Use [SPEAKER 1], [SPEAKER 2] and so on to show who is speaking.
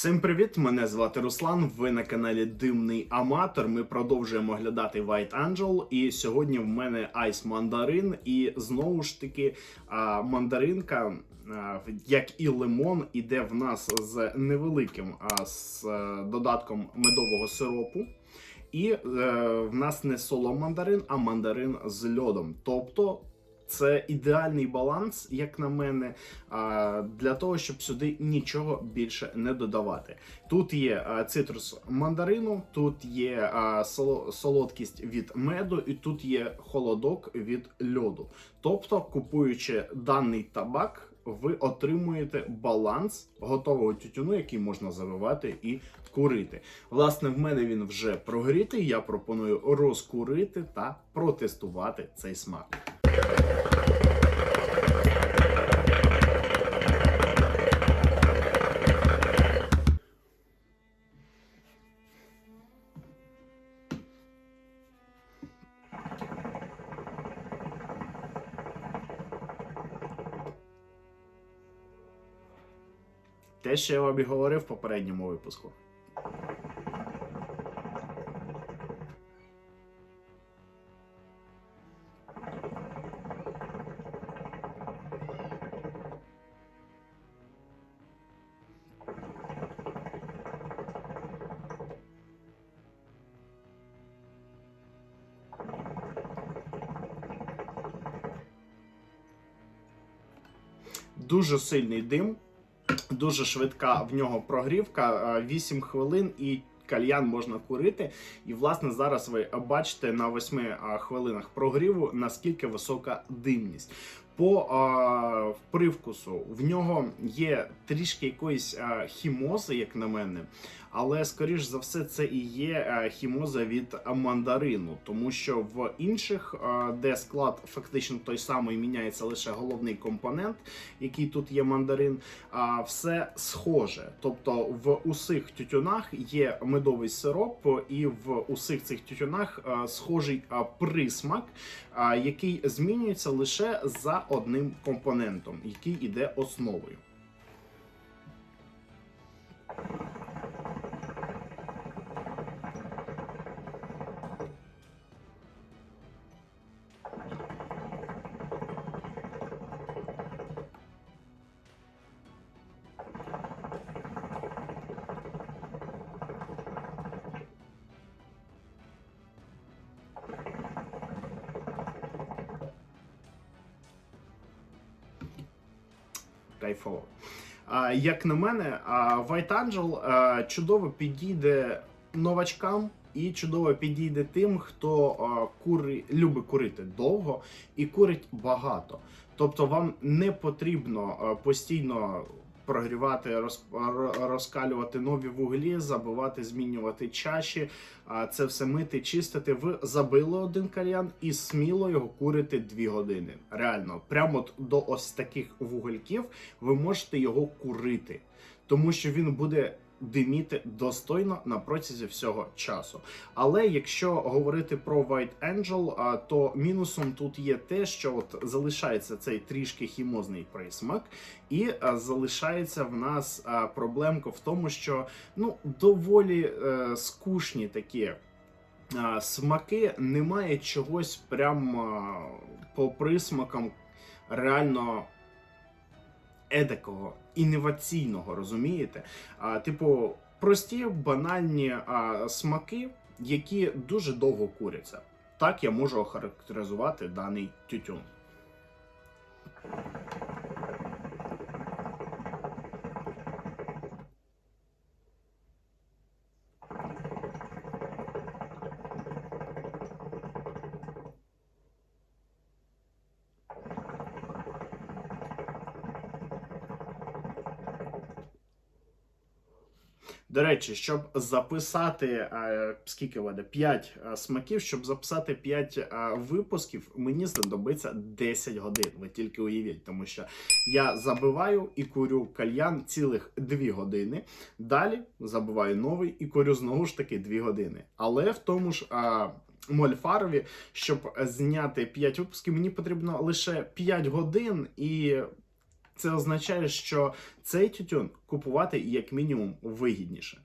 [SPEAKER 1] Всім привіт! Мене звати Руслан. Ви на каналі Димний Аматор. Ми продовжуємо оглядати White Angel. І сьогодні в мене Айс Мандарин. І знову ж таки мандаринка, як і лимон, іде в нас з невеликим з е, додатком медового сиропу. І е, в нас не соло мандарин, а мандарин з льодом. Тобто це ідеальний баланс, як на мене, для того, щоб сюди нічого більше не додавати. Тут є цитрус мандарину, тут є солодкість від меду, і тут є холодок від льоду. Тобто, купуючи даний табак. Ви отримуєте баланс готового тютюну, який можна завивати і курити. Власне, в мене він вже прогрітий. Я пропоную розкурити та протестувати цей смак. Те, що я вам і говорив в попередньому випуску. Дуже сильний дим, дуже швидка в нього прогрівка, е, 8 хвилин і. Кальян можна курити, і власне зараз ви бачите на 8 хвилинах прогріву наскільки висока димність. По а, привкусу в нього є трішки якоїсь а, хімози, як на мене, але скоріш за все це і є хімоза від мандарину, тому що в інших, де склад фактично той самий, міняється лише головний компонент, який тут є мандарин, а, все схоже. Тобто в усіх тютюнах є медовий сироп, і в усіх цих тютюнах схожий присмак, який змінюється лише за одним компонентом, який іде основою. Кайфово. Як на мене, White Angel чудово підійде новачкам і чудово підійде тим, хто а, кури, любить курити довго і курить багато. Тобто вам не потрібно а, постійно прогрівати, роз- розкалювати нові вуглі, забивати, змінювати чаші, це все мити, чистити. Ви забили один кальян і сміло його курити 2 години. Реально, прямо до ось таких вугольків ви можете його курити, тому що він буде диміти достойно на протязі всього часу. Але якщо говорити про White Angel, то мінусом тут є те, що от залишається цей трішки хімозний присмак, і залишається в нас проблемка в тому, що ну доволі е, скучні такі. Смаки немає чогось прям по присмакам реально едакого, інноваційного, розумієте? А, типу, прості, банальні а, смаки, які дуже довго куряться. Так я можу охарактеризувати даний тютюн. До речі, щоб записати е, скільки води? 5 е, смаків, щоб записати 5 е, випусків, мені знадобиться 10 годин. Ви тільки уявіть, тому що я забиваю і курю кальян цілих 2 години. Далі забиваю новий і курю знову ж таки 2 години. Але в тому ж. Мольфарові, щоб зняти 5 випусків, мені потрібно лише 5 годин, і Це означає, що цей тютюн купувати як мінімум вигідніше.